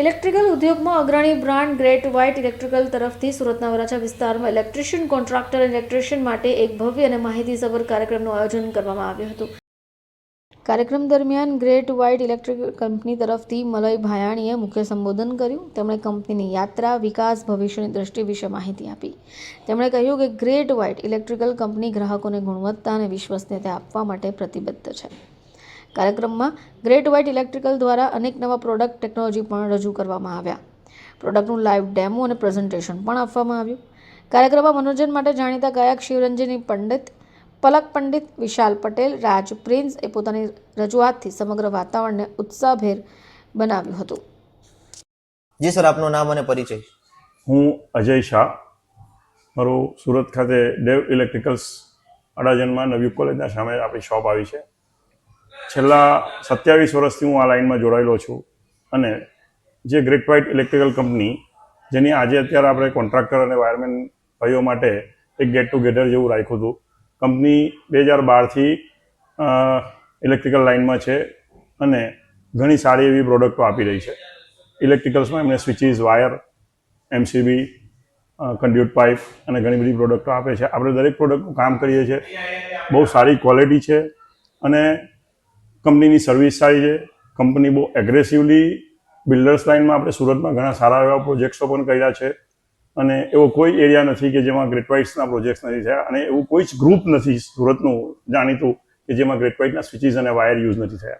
Electrical ઉદ્યોગમાં અગ્રણી brand great white electrical તરફથી સુરતના વરાછા વિસ્તારમાં ઇલેક્ટ્રિશિયન કોન્ટ્રાક્ટર ઇલેક્ટ્રિશિયન માટે એક ભવ્ય અને માહિતીસભર કાર્યક્રમનું આયોજન કરવામાં આવ્યું હતું. કાર્યક્રમ દરમિયાન ગ્રેટ વ્હાઇટ ઇલેક્ટ્રિક કંપની તરફથી મલય ભાયાણીએ મુખ્ય સંબોધન કર્યું. તેમણે કંપનીની યાત્રા, વિકાસ, ભવિષ્યની દ્રષ્ટિ વિશે માહિતી આપી. તેમણે કહ્યું કે ગ્રેટ વ્હાઇટ ઇલેક્ટ્રિકલ કંપની ગ્રાહકોને ગુણવત્તા અને વિશ્વસનીયતા આપવા માટે પ્રતિબદ્ધ છે. કાર્યક્રમમાં ગ્રેટ વ્હાઇટ ઇલેક્ટ્રિકલ દ્વારા અનેક નવા પ્રોડક્ટ ટેકનોલોજી પણ રજૂ કરવામાં આવ્યા. પ્રોડક્ટનું લાઈવ ડેમો અને પ્રેઝન્ટેશન પણ આપવામાં આવ્યું. કાર્યક્રમમાં મનોરંજન માટે જાણીતા ગાયક શિવરંજની પંડિત પલક પંડિત વિશાલ પટેલ રાજ પ્રિન્સ એ પોતાની રજૂઆતથી સમગ્ર વાતાવરણને ઉત્સાહભેર બનાવ્યું હતું. જી સર આપનું નામ અને પરિચય. હું અજય શાહ. મારું સુરત ખાતે દેવ ઇલેક્ટ્રિકલ્સ અડાજણમાં નવી કોલેજના સામે આપણી શોપ આવી છે. છેલ્લા સત્યાવીસ વર્ષથી હું આ લાઇનમાં જોડાયેલો છું અને જે ગ્રેટ વ્હાઇટ ઇલેક્ટ્રિકલ કંપની, જેની આજે અત્યારે આપણે કોન્ટ્રાક્ટર અને વાયરમેન ભાઈઓ માટે એક ગેટ ટુગેધર જેવું રાખ્યું હતું. કંપની બે હજાર બારથી ઇલેક્ટ્રિકલ લાઇનમાં છે અને ઘણી સારી એવી પ્રોડક્ટો આપી રહી છે. ઇલેક્ટ્રિકલ્સમાં એમને switches, wire, MCB conduit pipe અને ઘણી બધી પ્રોડક્ટો આપે છે. આપણે દરેક પ્રોડક્ટનું કામ કરીએ છીએ. બહુ સારી ક્વોલિટી છે અને કંપનીની સર્વિસ સારી છે. કંપની બહુ એગ્રેસિવલી બિલ્ડર્સ લાઇનમાં આપણે સુરતમાં ઘણા સારા એવા પ્રોજેક્ટ્સો પણ કર્યા છે. અને એવો કોઈ એરિયા નથી કે જેમાં ગ્રેટવાઇટ્સના પ્રોજેક્ટ્સ નથી થયા. અને એવું કોઈ જ ગ્રુપ નથી સુરતનું જાણીતું કે જેમાં ગ્રેટવાઇટના સ્વિચીસ અને વાયર યુઝ નથી થયા.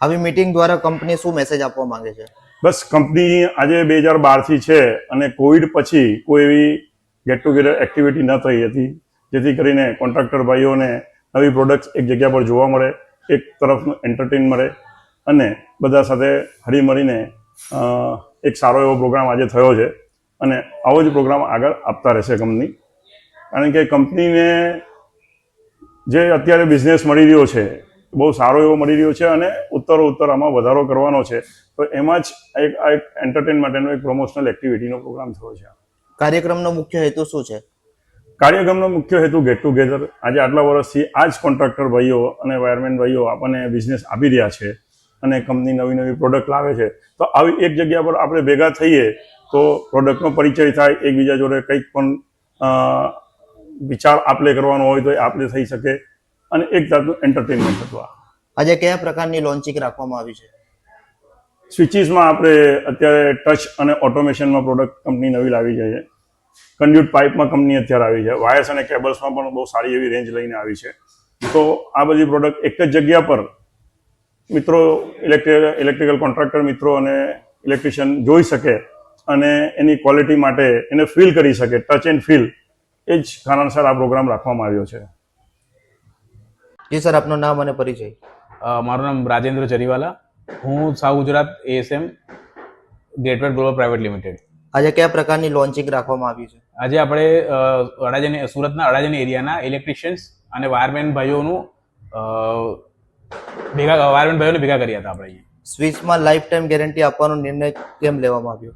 આવી મીટિંગ દ્વારા કંપની શું મેસેજ આપવા માંગે છે? બસ કંપની આજે બે હજાર બારથી છે અને કોવિડ પછી કોઈ એવી ગેટ ટુગેધર એક્ટિવિટી ન થઈ હતી. જેથી કરીને કોન્ટ્રાક્ટર ભાઈઓને નવી પ્રોડક્ટ્સ એક જગ્યા પર જોવા મળે. એક તરફનું એન્ટરટેન મળે અને બધા સાથે હળીમળીને એક સારો એવો પ્રોગ્રામ આજે થયો છે અને આવો જ પ્રોગ્રામ આગળ આપતા રહેશે કંપની કારણ કે કંપનીને જે અત્યારે બિઝનેસ મળી રહ્યો છે, બહુ સારો એવો મળી રહ્યો છે અને ઉત્તરો ઉત્તર આમાં વધારો કરવાનો છે, તો એમાં જ એક, આ એક એન્ટરટેન માટેનો એક પ્રમોશનલ એક્ટિવિટીનો પ્રોગ્રામ થયો છે. કાર્યક્રમનો મુખ્ય હેતુ શું છે? કાર્યક્રમનો મુખ્ય હેતુ ગેટ ટુગેધર આજે આટલા વર્ષથી આ જ કોન્ટ્રાક્ટર ભાઈઓ અને વાયરમેન ભાઈઓ આપણને બિઝનેસ આપી રહ્યા છે અને કંપની નવી નવી પ્રોડક્ટ લાવે છે. તો આવી એક જગ્યા પર આપણે ભેગા થઈએ તો પ્રોડક્ટનો પરિચય થાય એકબીજા જોડે કંઈક પણ વિચાર આપલે કરવાનો હોય તો એ આપલે થઈ શકે અને એક જાતનું એન્ટરટેનમેન્ટ હતું આજે કયા પ્રકારની લોન્ચિંગ રાખવામાં આવી છે? સ્વિચીસમાં આપણે અત્યારે ટચ અને ઓટોમેશનમાં પ્રોડક્ટ કંપની નવી લાવી છે. કન્ડ્યુટ પાઇપમાં કંપની અત્યારે આવી છે. વાયર્સ અને કેબલ્સમાં પણ બહુ સારી એવી રેન્જ લઈને આવી છે. તો આ બધી પ્રોડક્ટ એક જ જગ્યા પર મિત્રો ઇલેક્ટ્રિક ઇલેક્ટ્રિકલ કોન્ટ્રાક્ટર મિત્રો અને ઇલેક્ટ્રિશિયન જોઈ શકે અને એની ક્વોલિટી માટે એને ફીલ કરી શકે ટચ એન્ડ ફીલ. એ જ કારણસર આ પ્રોગ્રામ રાખવામાં આવ્યો છે. જી સર આપનું નામ અને પરિચય? મારું નામ રાજેન્દ્ર ચરીવાલા. હું South Gujarat ASM Gateway Global Private Limited આજે કયા પ્રકારની લોન્ચિંગ રાખવામાં આવી છે? આજે આપણે અડાજણ સુરતના અડાજણ એરિયાના ઇલેક્ટ્રિશિયન્સ અને વાયરમેન ભાઈઓનું ભેગા વાયરમેન ભાઈઓને ભેગા કર્યા હતા આપણે સ્વિચમાં લાઈફ ટાઈમ ગેરંટી આપવાનો નિર્ણય કેમ લેવામાં આવ્યો?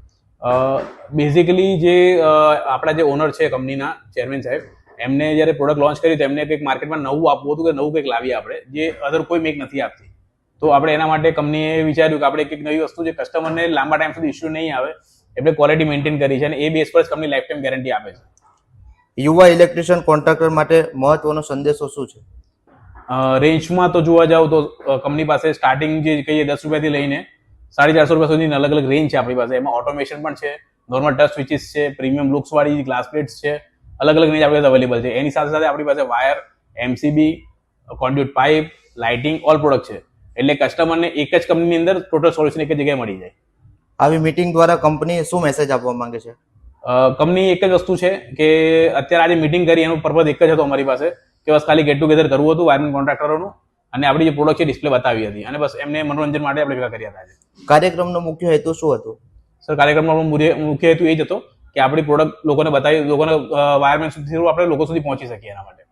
બેઝિકલી જે આપણા જે ઓનર છે કંપનીના ચેરમેન સાહેબ એમને જ્યારે પ્રોડક્ટ લોન્ચ કરી તો એમને કંઈક માર્કેટમાં નવું આપવું હતું કે નવું કંઈક લાવીએ આપણે જે અધર કોઈ મેક નથી આપતી. તો આપણે એના માટે કંપનીએ વિચાર્યું કે આપણે કંઈક નવી વસ્તુ જે કસ્ટમરને લાંબા ટાઈમ સુધી ઇશ્યુ નહીં આવે એટલે ક્વોલિટી મેન્ટેન કરી છે અને એ બેસ પર જ કંપની લાઈફ ટાઈમ ગેરંટી આપે છે. યુવા ઇલેક્ટ્રિશિયન કોન્ટ્રાક્ટર માટે મહત્વનો સંદેશો શું છે? રેન્જમાં તો જોવા જાવ તો કંપની પાસે સ્ટાર્ટિંગ જે કહીએ દસ રૂપિયાથી લઈને સાડી ચારસો રૂપિયા સુધીની અલગ અલગ રેન્જ છે આપણી પાસે. એમાં ઓટોમેશન પણ છે નોર્મલ ટચ સ્વિચિસ છે પ્રીમિયમ લુક્સ વાળી ગ્લાસ પ્લેટ્સ છે અલગ અલગ રેન્જ આપણી પાસે અવેલેબલ છે. એની સાથે સાથે આપણી પાસે wire MCB conduit pipe lighting all product છે. એટલે કસ્ટમરને એક જ કંપનીની અંદર ટોટલ સોલ્યુશન એક જ જગ્યાએ મળી જાય. આવી મીટિંગ દ્વારા કંપની શું મેસેજ આપવા માંગે છે? કંપની એક જ વસ્તુ છે કે અત્યારે આજે મીટિંગ કરી એનો પર્પઝ એક જ હતો અમારી પાસે કે બસ ખાલી ગેટ ટુગેધર કરવું હતું વાયરમેન કોન્ટ્રાક્ટરોનું અને આપણી જે પ્રોડક્ટ છે ડિસ્પ્લે બતાવી હતી અને બસ એમને મનોરંજન માટે આપણે ભેગા કર્યા હતા કાર્યક્રમનો મુખ્ય હેતુ શું હતો? સર કાર્યક્રમનો મુખ્ય મુખ્ય હેતુ એ જ હતો કે આપણી પ્રોડક્ટ લોકોને બતાવી લોકોને વાયરમેન્ટ સુધી આપણે લોકો સુધી પહોંચી શકીએ એના માટે.